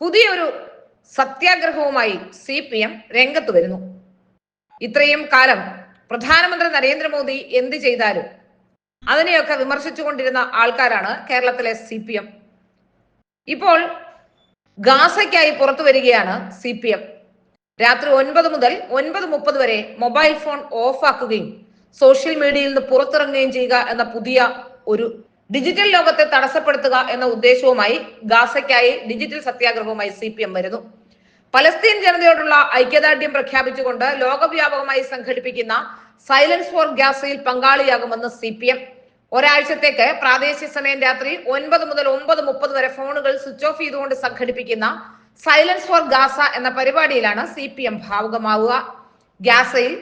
പുതിയൊരു സത്യാഗ്രഹവുമായി C P M രംഗത്ത് വരുന്നു. ഇത്രയും കാലം പ്രധാനമന്ത്രി നരേന്ദ്രമോദി എന്ത് ചെയ്താലും അതിനെയൊക്കെ വിമർശിച്ചുകൊണ്ടിരുന്ന ആൾക്കാരാണ് കേരളത്തിലെ സി പി എം. ഇപ്പോൾ ഗാസയ്ക്കായി പുറത്തു വരികയാണ് സി പി എം. രാത്രി ഒൻപത് മുതൽ ഒൻപത് മുപ്പത് വരെ മൊബൈൽ ഫോൺ ഓഫാക്കുകയും സോഷ്യൽ മീഡിയയിൽ നിന്ന് പുറത്തിറങ്ങുകയും ചെയ്യുക എന്ന പുതിയ ഒരു ഡിജിറ്റൽ ലോകത്തെ തടസ്സപ്പെടുത്തുക എന്ന ഉദ്ദേശവുമായി ഗാസയ്ക്കായി ഡിജിറ്റൽ സത്യാഗ്രഹവുമായി സി പി എം വരുന്നു. പലസ്തീൻ ജനതയോടുള്ള ഐക്യദാർഢ്യം പ്രഖ്യാപിച്ചുകൊണ്ട് ലോകവ്യാപകമായി സംഘടിപ്പിക്കുന്ന സൈലൻസ് ഫോർ ഗാസയിൽ പങ്കാളിയാകുമെന്ന് സി പി എം ഒരാഴ്ചത്തേക്ക് പ്രാദേശിക സമയം രാത്രി ഒൻപത് മുതൽ ഒമ്പത് മുപ്പത് വരെ ഫോണുകൾ സ്വിച്ച് ഓഫ് ചെയ്തുകൊണ്ട് സംഘടിപ്പിക്കുന്ന സൈലൻസ് ഫോർ ഗാസ എന്ന പരിപാടിയിലാണ് സി പി എം ഭാവുകമാവുക. ഗാസയിൽ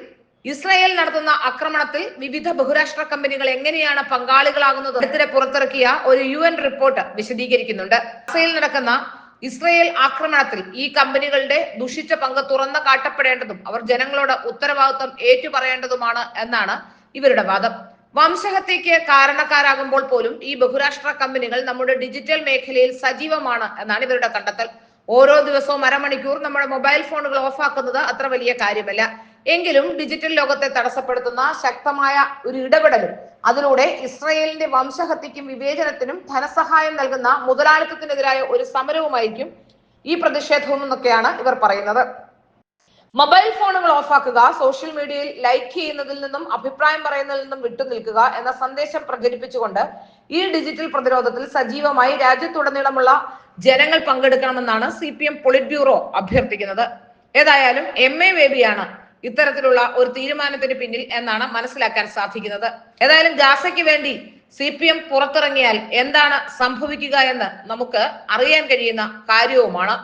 ഇസ്രായേൽ നടത്തുന്ന ആക്രമണത്തിൽ വിവിധ ബഹുരാഷ്ട്ര കമ്പനികൾ എങ്ങനെയാണ് പങ്കാളികളാകുന്നത് അടുത്തിടെ പുറത്തിറക്കിയ ഒരു യു എൻ റിപ്പോർട്ട് വിശദീകരിക്കുന്നുണ്ട്. ഇസ്രയേൽ നടക്കുന്ന ഇസ്രയേൽ ആക്രമണത്തിൽ ഈ കമ്പനികളുടെ ദുഷിച്ച പങ്ക് തുറന്ന കാട്ടപ്പെടേണ്ടതും അവർ ജനങ്ങളോട് ഉത്തരവാദിത്വം ഏറ്റുപറയേണ്ടതുമാണ് എന്നാണ് ഇവരുടെ വാദം. വംശഹത്യയ്ക്ക് കാരണക്കാരാകുമ്പോൾ പോലും ഈ ബഹുരാഷ്ട്ര കമ്പനികൾ നമ്മുടെ ഡിജിറ്റൽ മേഖലയിൽ സജീവമാണ് എന്നാണ് ഇവരുടെ കണ്ടെത്തൽ. ഓരോ ദിവസവും അരമണിക്കൂർ നമ്മുടെ മൊബൈൽ ഫോണുകൾ ഓഫാക്കുന്നത് അത്ര വലിയ കാര്യമല്ല. എങ്കിലും ഡിജിറ്റൽ ലോകത്തെ തടസ്സപ്പെടുത്തുന്ന ശക്തമായ ഒരു ഇടപെടലും അതിലൂടെ ഇസ്രയേലിന്റെ വംശഹത്യക്കും വിവേചനത്തിനും ധനസഹായം നൽകുന്ന മുതലാളിത്തത്തിനെതിരായ ഒരു സമരവുമായിരിക്കും ഈ പ്രതിഷേധവും എന്നൊക്കെയാണ് ഇവർ പറയുന്നത്. മൊബൈൽ ഫോണുകൾ ഓഫാക്കുക സോഷ്യൽ മീഡിയയിൽ ലൈക്ക് ചെയ്യുന്നതിൽ നിന്നും അഭിപ്രായം പറയുന്നതിൽ നിന്നും വിട്ടുനിൽക്കുക എന്ന സന്ദേശം പ്രചരിപ്പിച്ചുകൊണ്ട് ഈ ഡിജിറ്റൽ പ്രതിരോധത്തിൽ സജീവമായി രാജ്യത്തുടനീളമുള്ള ജനങ്ങൾ പങ്കെടുക്കണമെന്നാണ് C P M polit bureau അഭ്യർത്ഥിക്കുന്നത്. ഏതായാലും എം എ ബേബിയാണ് ഇത്തരത്തിലുള്ള ഒരു തീരുമാനത്തിന് പിന്നിൽ എന്നാണ് മനസ്സിലാക്കാൻ സാധിക്കുന്നത്. ഏതായാലും ഗാസയ്ക്ക് വേണ്ടി സി പി എം പുറത്തിറങ്ങിയാൽ എന്താണ് സംഭവിക്കുക എന്ന് നമുക്ക് അറിയാൻ കഴിയുന്ന കാര്യവുമാണ്.